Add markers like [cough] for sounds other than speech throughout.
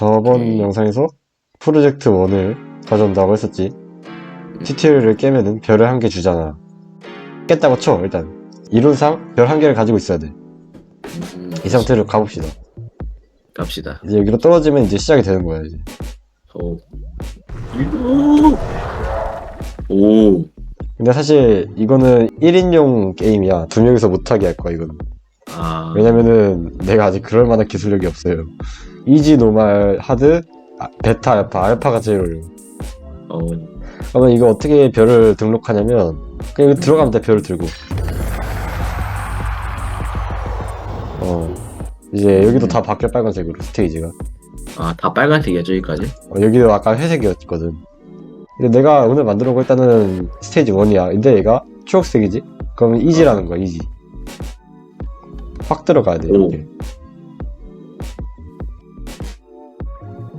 저번 오케이. 영상에서 프로젝트 1을 가져온다고 했었지. 음. 튜토리얼을 깨면은 별을 한 개 주잖아. 깼다고 쳐, 일단. 이론상 별 한 개를 가지고 있어야 돼. 음, 이 상태로 가봅시다. 갑시다. 이제 여기로 떨어지면 이제 시작이 되는 거야, 이제. 오. 오. 근데 사실 이거는 1인용 게임이야. 두 명이서 못하게 할 거야, 이거는. 아. 왜냐면은 내가 아직 그럴 만한 기술력이 없어요. 이지, 노말, 하드, 아, 베타, 알파, 알파가 제일 어려워. 어. 그러면 이거 어떻게 별을 등록하냐면 그냥 여기 들어가면 돼 별을 들고 어 이제 여기도 다 바뀌어 빨간색으로 스테이지가 아, 다 빨간색이야, 저기까지? 어, 여기도 아까 회색이었거든 근데 내가 오늘 만들어 온 거 일단은 스테이지 1이야 근데 얘가 초록색이지? 그러면 이지라는 거야 이지 확 들어가야 돼 오. 이렇게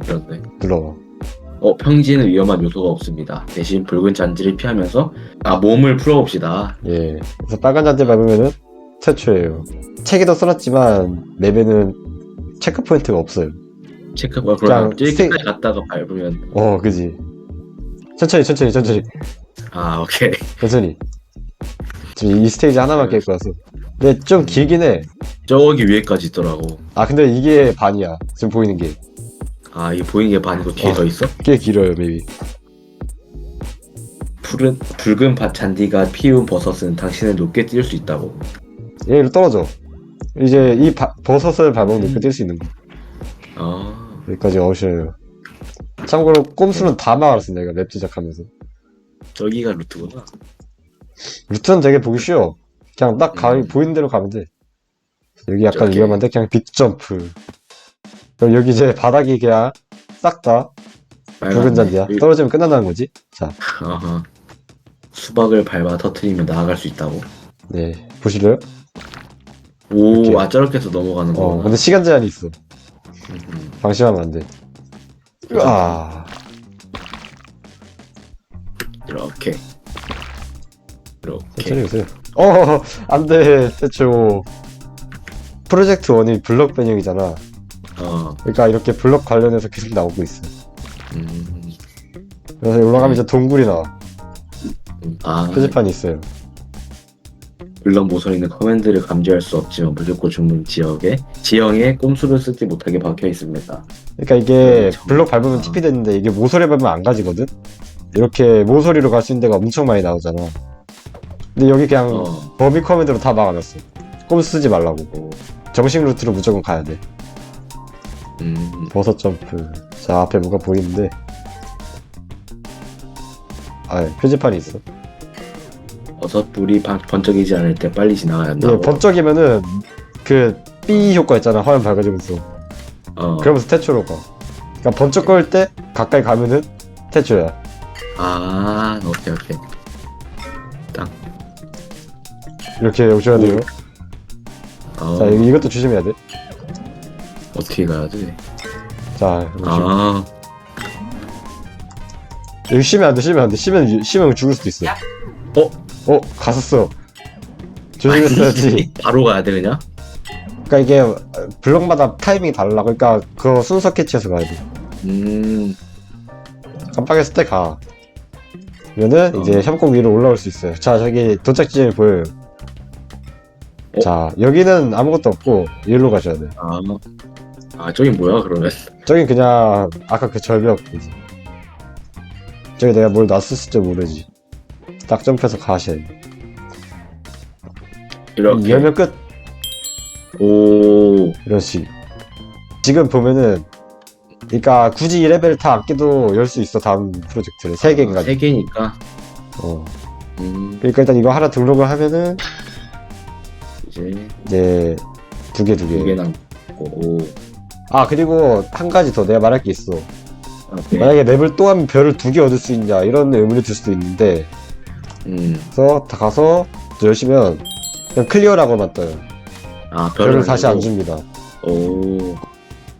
그렇네. 눌러봐 어, 평지에는 위험한 요소가 없습니다. 대신 붉은 잔디를 피하면서, 아, 몸을 풀어봅시다. 예 그래서 빨간 잔디 밟으면은 최초예요 책에도 써놨지만 맵에는 체크 포인트가 없어요 체크, 뭐, 그냥 그럼 저기까지 갔다가 밟으면, 어, 그지. 천천히, 천천히, 천천히, 아, 오케이. 천천히. 지금 이 스테이지 하나만 깰 거라서. 근데 좀 길긴 해. 저기 위에까지 있더라고. 아, 근데 이게 반이야. 지금 보이는 게. 아, 이게 보이는 게 반이고 뒤에 어. 더 있어? 꽤 길어요, 맵이. 푸른, 붉은 밭 잔디가 피운 버섯은 당신을 높게 뛸 수 있다고. 얘로 떨어져. 이제 이 바- 버섯을 밟으면 높게 뛸수 있는 거. 아, 여기까지 어셔요. 참고로 꼼수는 다 막았어, 내가 맵 제작하면서. 저기가 루트구나. 루트는 되게 보기 쉬워. 그냥 딱 가, 음. 보이는 대로 가면 돼. 여기 약간 저기. 위험한데 그냥 빅점프. 그럼 여기 이제 바닥이 그냥 싹 다 붉은 잔디야. 여기- 떨어지면 끝난다는 거지. 자, 아하. 수박을 밟아 터트리면 나아갈 수 있다고. 네. 보실래요? 오, 이렇게. 아, 저렇게 해서 넘어가는 어, 거구나. 근데 시간 제한이 있어. 음, 방심하면 안 돼. 아, 이렇게. 이렇게. 천천히 오세요. 어, [laughs] 안 돼, 대초. 프로젝트 1이 블럭 변형이잖아. 어, 그러니까 이렇게 블럭 관련해서 계속 나오고 있어. 음, 그래서 올라가면 이제 동굴이 나와. 아, 표지판이 있어요. 블럭 모서리는 커맨드를 감지할 수 없지만 무조건 주문 지역에 지형에 꼼수를 쓰지 못하게 박혀 있습니다. 그러니까 이게 참. 블럭 밟으면 TP 되는데 이게 모서리 밟으면 안 가지거든? 이렇게 모서리로 갈 수 있는 데가 엄청 많이 나오잖아. 근데 여기 그냥 어, 범위 커맨드로 다 막아놨어. 꼼수 쓰지 말라고. 오, 정식 루트로 무조건 가야 돼. 음, 버섯 점프. 자, 앞에 뭐가 보이는데. 아, 표지판이 있어. 버섯 불이 번- 번쩍이지 않을 때 빨리 지나가야 이게 한다고. 번쩍이면은 그삐 효과 있잖아. 화면 밝아지면서. 어, 그러면서 태초로 가. 그러니까 번쩍거릴 때 가까이 가면은 태초야. 아, 오케이 오케이. 이렇게 오셔야 돼요. 어, 자, 이- 이것도 조심해야 돼. 어떻게 가야 돼? 자, 여기 아, 여기 쉬면 안 돼, 쉬면 안 돼. 쉬면, 쉬면 죽을 수도 있어. 어? 어, 갔었어. 조심했어야지. [laughs] 바로 가야 돼 그냥? 그러니까 이게 블럭마다 타이밍이 달라. 그러니까 그거 순서 캐치해서 가야 돼. 음, 깜빡했을 때 가. 그러면은 어. 이제 협곡 위로 올라올 수 있어요. 자, 저기 도착 지점이 보여요. 어? 자, 여기는 아무것도 없고 여기로 가셔야 돼. 아, 아 저기 뭐야 그러면? 저긴 그냥 아까 그 절벽이지. 저기 내가 뭘 놨을지 모르지. 딱 점프해서 가셔야 돼. 이렇게. 열면 끝. 오, 이런 식. 지금 보면은, 그러니까 굳이 2레벨 다 아껴도 열 수 있어 다음 프로젝트를 세 개인가. 세 개니까. 어. 음, 그러니까 일단 이거 하나 등록을 하면은 이제 이제 두 개 두 개. 두 개 남고. 오, 아 그리고 한 가지 더 내가 말할 게 있어. 오케이. 만약에 맵을 또 하면 별을 두 개 얻을 수 있냐 이런 의문이 들 수도 있는데 음, 그래서 다 가서 열시면 그냥 클리어라고만 떠요. 아 별을 별을 다시 안. 줍니다. 오,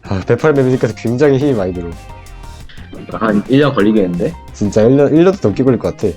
아, 108맵이니까 굉장히 힘이 많이 들어. 한 1년 걸리겠는데? 진짜 1년, 1년도 넘게 걸릴 것 같아.